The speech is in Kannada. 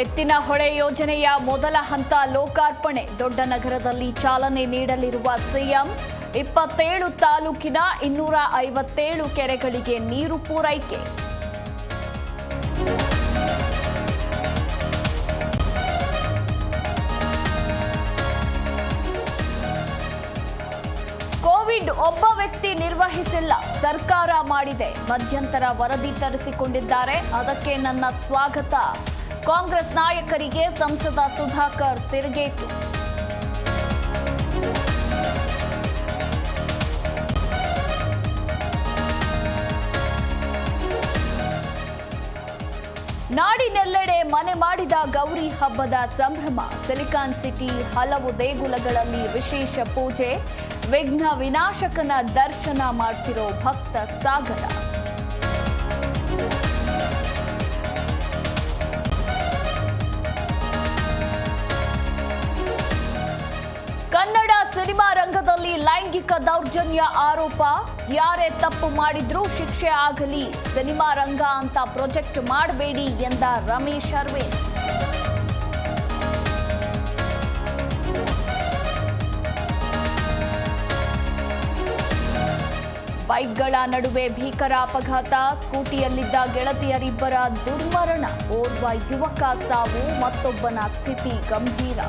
ಎತ್ತಿನ ಹೊಳೆ ಯೋಜನೆಯ ಮೊದಲ ಹಂತ ಲೋಕಾರ್ಪಣೆ. ದೊಡ್ಡ ನಗರದಲ್ಲಿ ಚಾಲನೆ ನೀಡಲಿರುವ ಸಿಎಂ, ಇಪ್ಪತ್ತೇಳು ತಾಲೂಕಿನ ಇನ್ನೂರ ಐವತ್ತೇಳು ಕೆರೆಗಳಿಗೆ ನೀರು ಪೂರೈಕೆ. ಕೋವಿಡ್ ಒಬ್ಬ ವ್ಯಕ್ತಿ ನಿರ್ವಹಿಸಿಲ್ಲ, ಸರ್ಕಾರ ಮಾಡಿದೆ. ಮಧ್ಯಂತರ ವರದಿ ತರಿಸಿಕೊಂಡಿದ್ದಾರೆ. ಅದಕ್ಕೆ ನನ್ನ ಸ್ವಾಗತ. ಕಾಂಗ್ರೆಸ್ ನಾಯಕರಿಗೆ ಸಂಸದ ಸುಧಾಕರ್ ತಿರುಗೇಟು. ನಾಡಿನೆಲ್ಲೆಡೆ ಮನೆ ಮಾಡಿದ ಗೌರಿ ಹಬ್ಬದ ಸಂಭ್ರಮ. ಸಿಲಿಕಾನ್ ಸಿಟಿ ಹಲವು ದೇಗುಲಗಳಲ್ಲಿ ವಿಶೇಷ ಪೂಜೆ, ವಿಘ್ನ ವಿನಾಶಕನ ದರ್ಶನ ಮಾಡ್ತಿರೋ ಭಕ್ತ ಸಾಗರ. ಕನ್ನಡ ಸಿನಿಮಾ ರಂಗದಲ್ಲಿ ಲೈಂಗಿಕ ದೌರ್ಜನ್ಯ ಆರೋಪ. ಯಾರೇ ತಪ್ಪು ಮಾಡಿದ್ರೂ ಶಿಕ್ಷೆ ಆಗಲಿ, ಸಿನಿಮಾ ರಂಗ ಅಂತ ಪ್ರೊಜೆಕ್ಟ್ ಮಾಡಬೇಡಿ ಎಂದ ರಮೇಶ್ ಅರವಿಂದ್. ಬೈಕ್ಗಳ ನಡುವೆ ಭೀಕರ ಅಪಘಾತ, ಸ್ಕೂಟಿಯಲ್ಲಿದ್ದ ಗೆಳತಿಯರಿಬ್ಬರ ದುರ್ಮರಣ. ಓರ್ವ ಯುವಕ ಸಾವು, ಮತ್ತೊಬ್ಬನ ಸ್ಥಿತಿ ಗಂಭೀರ.